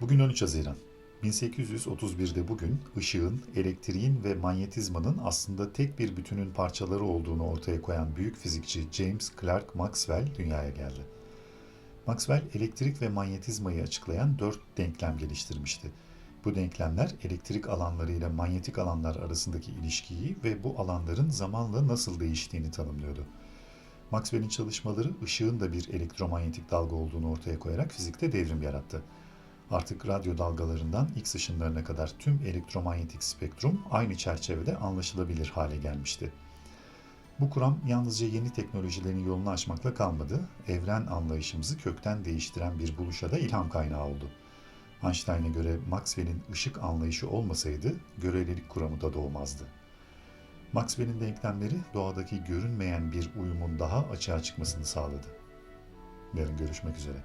Bugün 13 Haziran. 1831'de bugün ışığın, elektriğin ve manyetizmanın aslında tek bir bütünün parçaları olduğunu ortaya koyan büyük fizikçi James Clerk Maxwell dünyaya geldi. Maxwell elektrik ve manyetizmayı açıklayan dört denklem geliştirmişti. Bu denklemler elektrik alanları ile manyetik alanlar arasındaki ilişkiyi ve bu alanların zamanla nasıl değiştiğini tanımlıyordu. Maxwell'in çalışmaları ışığın da bir elektromanyetik dalga olduğunu ortaya koyarak fizikte devrim yarattı. Artık radyo dalgalarından X ışınlarına kadar tüm elektromanyetik spektrum aynı çerçevede anlaşılabilir hale gelmişti. Bu kuram yalnızca yeni teknolojilerin yolunu açmakla kalmadı, evren anlayışımızı kökten değiştiren bir buluşa da ilham kaynağı oldu. Einstein'a göre Maxwell'in ışık anlayışı olmasaydı görelilik kuramı da doğmazdı. Maxwell'in denklemleri doğadaki görünmeyen bir uyumun daha açığa çıkmasını sağladı. Yarın görüşmek üzere.